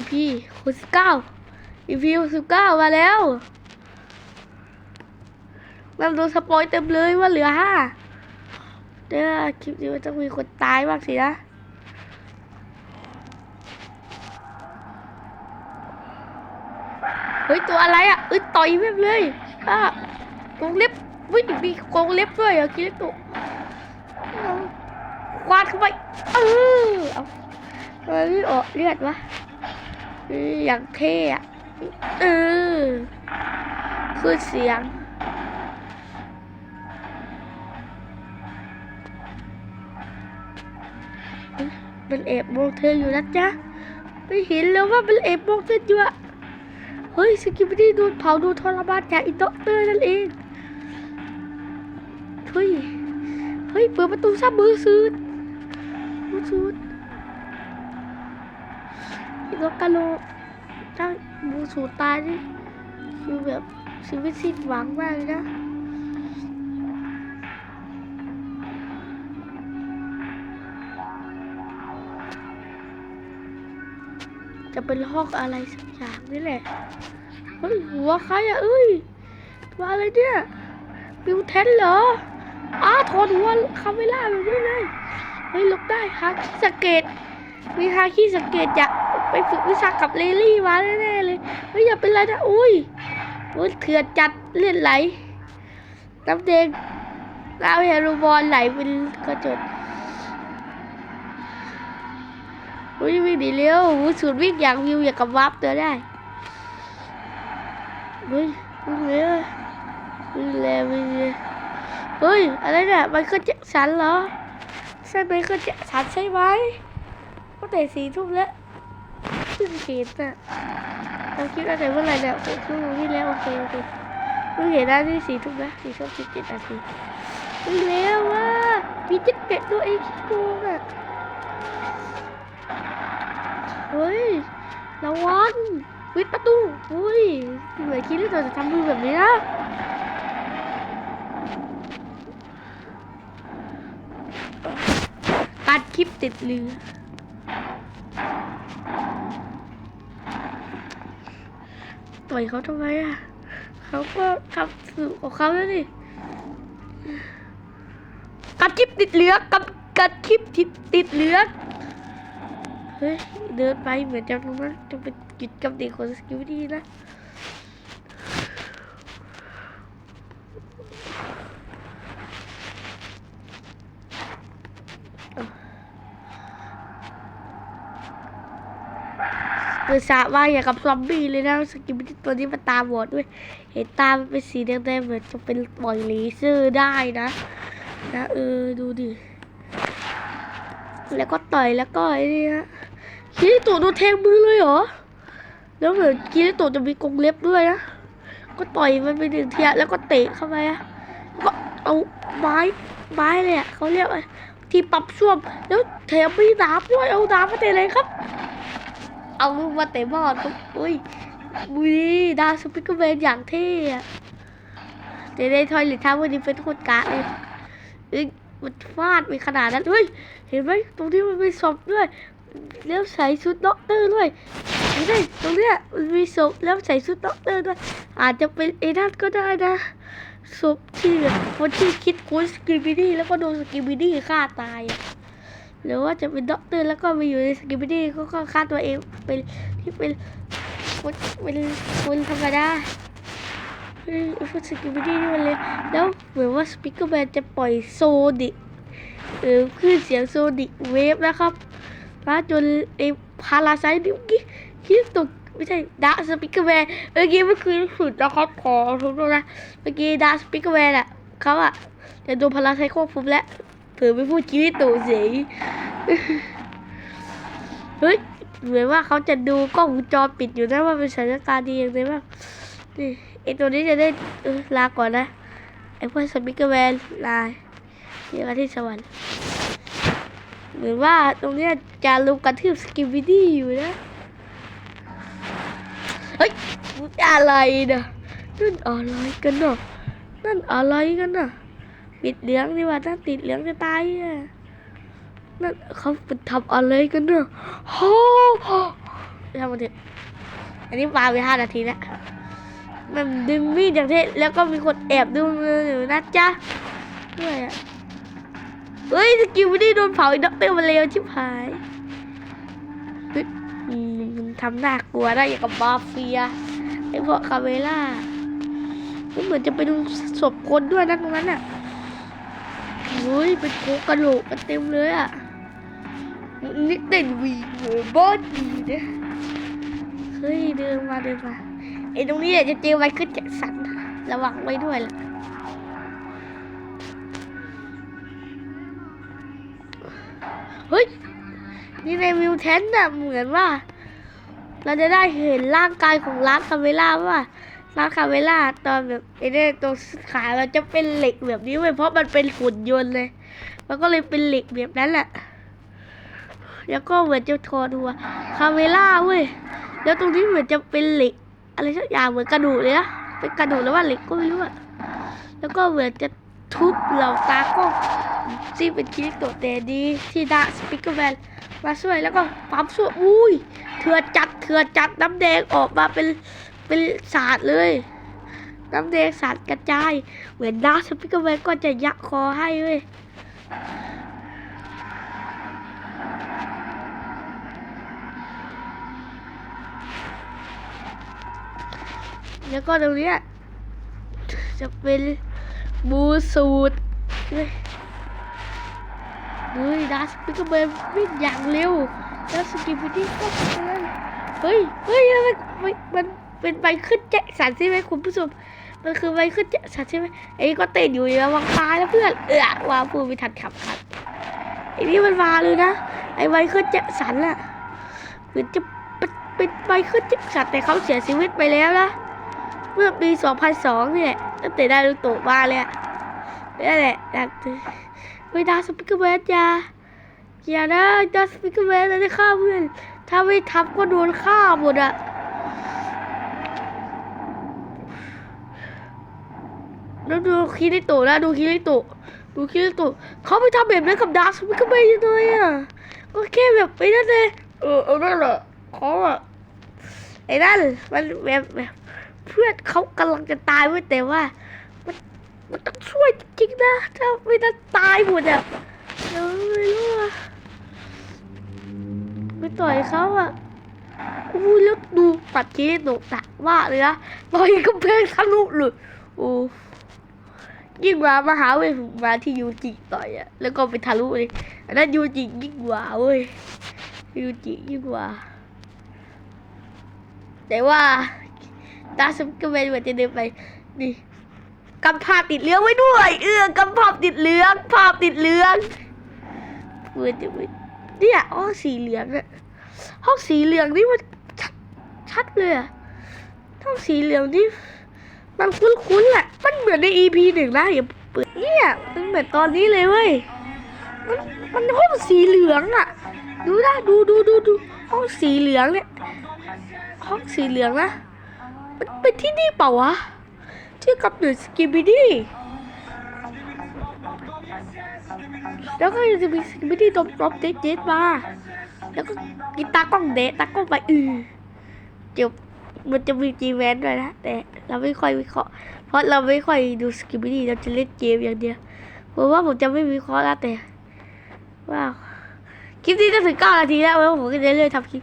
EP หกสิบเก้า EP หกสิบเก้ามาแล้วเราโดนสปอยเต็มเลยว่าเหลือห้าเดี๋ยวคลิปนี้มันต้องมีคนตายบ้างสินะเฮ้ยตัวอะไรอะอ้ยต่อยแม่เลยอะกงเล็บเฮ้ยมีกงเล็บด้วยเหรอคิดตุเอาควาดเข้าไปเออเอาทำไมไม่ออกเลือดวะ อย่างเท่อะเออคือเสียง มันแอบมองเธออยู่นะจ๊ะ ไม่เห็นแล้วว่ามันแอบมองเธออยู่อะเฮ้ยสกิปปี้โดนเผาโดนทรมานจากอีด็อกเตอร์นั่นเองเฮ้ย เฮ้ย เปิดประตูซะมือซูดมือซูดอี ด็อกกาโลถ้ามือสูตายนี่คือแบบชีวิตสิ้นหวังมากเลยนะจะเป็นห้องอะไรสักอย่างนี่แหละ เฮ้ย หัวใครอะเอ้ยตัวอะไรเนี่ยบิวเทนเหรอ อ้าถอดหัวคาเมล่าแบบนี้เลย เฮ้ยลบได้ฮาคิสเกต มีฮาคิสเกตอยาก ไปฝึกวิชากับเลลี่มาแน่ๆเลยเฮ้ยอย่าเป็นไรนะอุ้ยอุ้ยเถื่อนจัดเลือดไหลน้ำแดงน้ำเฮโรบอลไหลเป็นกระจดอุ้ยวิ่งหนีเร็วอุ้ยสูตรวิ่งอย่างวิวอย่างกับวับเตือได้เฮ้ยวิ่งเร็ววิ่งเร็ววิ่งเร็วเฮ้ยอะไรเนี่ยมเคิลแจ็คสันเหรอใช่ไหมเคิลแจ็คสันใช่ไหมก็แต่สี่ทุ่มแล้ว เพิ่งเห็นน่ะเราคิดว่าแต่เมื่อไหร่เนี่ยหกทุ่มวิ่แล้วโอเคโอเคเพิ่งเห็นได้ที่สี่ทุ่มแล้วสี่ทุ่มสิบเจ็ดนาทีวิ่งเร็วว่ะมีจิ๊กเป็ดด้วยไอ้ขี้โกงอะเฮ้ยระวังวิดประตูเฮ้ยเหมือนคิดว่าเราจะทำมือแบบนี้นะตัดคลิปติดเรือ ต่อยเขาทำไมอะเขาก็ทำสื่อของเขาแล้วนี่กัดคลิปติดเหลือกับกัดคลิปติดติดเหลือเฮ้ยเดินไปเหมือนจะรู้ว่าจะเป็นกิจกรรมเด็กของสกิลดีนะ เปิดสระว่าอย่างกับซอมบี้เลยนะสกิลดี้ตัวนี้มันตาบอดด้วย เห็นตามันเป็นสีแดงๆเหมือนจะเป็นปล่อยเลเซอร์ได้นะ นะเออดูดิ แล้วก็ต่อยแล้วก็ไอ้นี่ฮะคิริโตะโดนแทงมือเลยเหรอ แล้วเหมือนคิริโตะจะมีกรงเล็บด้วยนะ ก็ต่อยมันไปหนึ่งเทีอะแล้วก็เตะเข้าไปอะแล้วก็เอาไม้ไม้เลยอะเขาเรียกว่าที่ปรับช่วมแล้วแถมมีดาบด้วยเอาดาบมาเตะเลยครับ เอามือมาเตะบอลครับอุ้ยบุยดาสปิกเกอร์แมนอย่างเท่อะแต่ในทอยหรือท้าวันนี้เป็นโคตรกะเลยเอ้ยมันฟาดไปขนาดนั้นเฮ้ยเห็นไหมตรงที่มันมีศพด้วยแล้วใส่ชุดด็อกเตอร์ด้วยเห็นไหมตรงเนี้ยมันมีศพแล้วใส่ชุดด็อกเตอร์ด้วย อาจจะเป็นเอนัทก็ได้นะศพที่คนที่คิดคูสกิบิดี้แล้วก็โดนสกิบิดี้ฆ่าตายอะ หรือว่าจะเป็นด็อกเตอร์แล้วก็มาอยู่ในสกิบิดี้ก็ก็ฆ่าตัวเองเป็นที่เป็นคนเป็นคนธรรมดาเฮ้ยไอ้พวกสกิบิดี้นี่มันเลยแล้วเหมือนว่าสปิกเกอร์แมนจะปล่อยโซดิกเออคลื่นเสียงโซนิเวฟนะครับมาจนไอพาราไซต์นี่เมื่อกี้คิดตกไม่ใช่ดาสปิกเกอร์แมนเมื่อกี้มื่อคืนสุดนะครับขอทุกท่านนะเมื่อกี้ดาสปิกเกอร์แมนอะเขาอะจะโดนพาราไซต์ควบคุมแล้ว เผื่อไม่พูดคิริตะเสีเฮ้ยเหมือนว่าเขาจะดูกล้องวงจรปิดอยู่นะว่าเป็นสถานการณ์ดีอย่างไรบ้างนี่ไอตัวนี้จะได้ลาก่อนนะไอพวกสปิกเกอร์แมนลาเจอกันที่สวรรค์เหมือนว่าตรงเนี้ยจะลุมกระทืบสกิบิดี้อยู่นะ เฮ้ย อะไรนะนั่นอะไรกันเนาะนั่นอะไรกันนะ ปิดเหลืองดีกว่าถ้าติดเหลืองจะตายอะนั่นเขาเป็นทำอะไรกันเนาะโอ้โหทำมาเถอะอันนี้ปาไปห้านาทีแล้วมันดึงมีดอย่างเท่แล้วก็มีคนแอบดูมืออยู่นะจ๊ะด้วยอะเฮ้ยสกิลไม่ได้โดนเผาอีกด็อกเตอร์มาเร็วชิบหายมันทำน่ากลัวได้อย่างกับมาเฟียไอ้พวกคาเวล่ามันเหมือนจะไปดูศพคนด้วยนะตรงนั้นอะ เฮ้ยเป็นโคกระโหลกกันเต็มเลยอะนี่เต้นวีเวอร์บอดีนะเฮ้ยเดินมาเดินมาไอ้ตรงนี้จะเจอไมเคิลแจ็คสันระวังไว้ด้วยล่ะเฮ้ยนี่ในมิวแทนน่ะเหมือนว่า เราจะได้เห็นร่างกายของร้านคาเวล่าว่า ร้าคาเวล่าตอนแบบไอ้เนี่ยตรงขาเราจะเป็นเหล็กแบบนี้เว้ยเพราะมันเป็นหุ่นยนต์เลย มันก็เลยเป็นเหล็กแบบนั้นแหละ แล้วก็เหมือนจะทอหัวคาเมล่าเว้ยแล้วตรงนี้เหมือนจะเป็นเหล็ก อะไรสักอย่างเหมือนกระดูกเลยนะเป็นกระดูกแล้วว่าเหล็กก็ไม่รู้อะแล้วก็เหมือนจะทุบเหล่าตากล้องที่เป็นคิริโตะแต่ดีที่ดาสปิกเกอร์แมนมาช่วยแล้วก็ปั๊มช่วยอุ้ยเถื่อจัดเถื่อจัดน้ำแดงออกมาเป็น เป็นสาดเลยน้ำแดงสาดกระจาย เหมือนดาสปิกเกอร์แมนก็จะยักคอให้เว้ยแล้วก็ตรงนี้จะเป็นบูสูตรเฮ้ยเฮ้ยดาสปิกเกอร์แมนวิ่งอย่างเร็ว แล้วสกิปปี้ก็เพื่อนเฮ้ย เฮ้ยมันมันมัน เป็นใบขึ้นแจ็คสันใช่ไหมคุณผู้ชม มันคือใบขึ้นแจ็คสันใช่ไหมไอ้นี่ก็เต้นอยู่ระวังตายแล้วเพื่อน เออวาพูดไม่ทันขับครับไอ้นี่มันมาเลยนะ ไอ้ใบขึ้นแจ็คสันอะเหมือนจะเป็นใบขึ้นแจ็คสันแต่เขาเสียชีวิตไปแล้วนะ เมื่อปี 2002นี่แหละตั้งแต่ได้ลูกโตมาเลยอะนั่นแหละดังเวลาสปิกเกอร์แมนอย่าอย่านะดาสปิกเกอร์แมนจะฆ่าเพื่อนถ้าไม่ทำก็โดนฆ่าหมดอะ แล้วดูคิริโตะนะดูคิริโตะดูคิริโตะเขาไปทำแบบนั้นกับดาร์สปิกเกอร์ยังไงอะก็แค่แบบไอ้นั่นเลยเออเอานั่นแหละเขาอะไอ้นั่นมันแบบแบบเพื่อนเขากำลังจะตายเว้ยแต่ว่า มันมันต้องช่วยจริงๆนะถ้าไม่ได้ตายหมดอะเดี๋ยวไม่รู้อะไปต่อยเขาอะอู้แล้วดูปัดเจโตตะว่าเลยนะต่อยกำแพงทะลุเลยโอ้ ยิ่งกว่ามหาเวทมาที่ยูจิต่อยอะแล้วก็ไปทะลุเลยอันนั้นยูจิยิ่งกว่าเว้ยยูจิยิ่งกว่า แต่ว่าตาสมก็เป็นเหมือนจะเดินไปนี่กำภาพติดเหลืองไว้ด้วย เออกำภาพติดเหลืองภาพติดเหลืองเหมือนจะเป็นเนี่ยห้องสีเหลืองอะห้องสีเหลืองนี่มันชัดชัดเลยอะห้องสีเหลืองนี่มันคุ้นๆแหละ มันเหมือนใน EP หนึ่งนะอย่าเปิดเนี่ยมันเหมือนตอนนี้เลยเว้ย มันมันห้องสีเหลืองอะดูนะดูดูดูดูห้องสีเหลืองเนี่ยห้องสีเหลืองนะมันเป็นที่นี่เปล่าวะที่กับเดอะสกิบิดี้แล้วก็จะมีสกิบิดี้ตบตบเจ๊เจ๊มา แล้วก็กินตากล้องเดะตากล้องไปอือเดี๋ยวมันจะมีจีแวนด้วยนะแต่เราไม่ค่อยวิเคราะห์ เพราะเราไม่ค่อยดูสกิปปี้เราจะเล่นเกมอย่างเดียวผมว่าผมจะไม่วิเคราะห์แล้วแต่ว้าวคลิปนี้จะถึงเก้านาทีแล้วแล้วผมก็จะเริ่มทำคลิป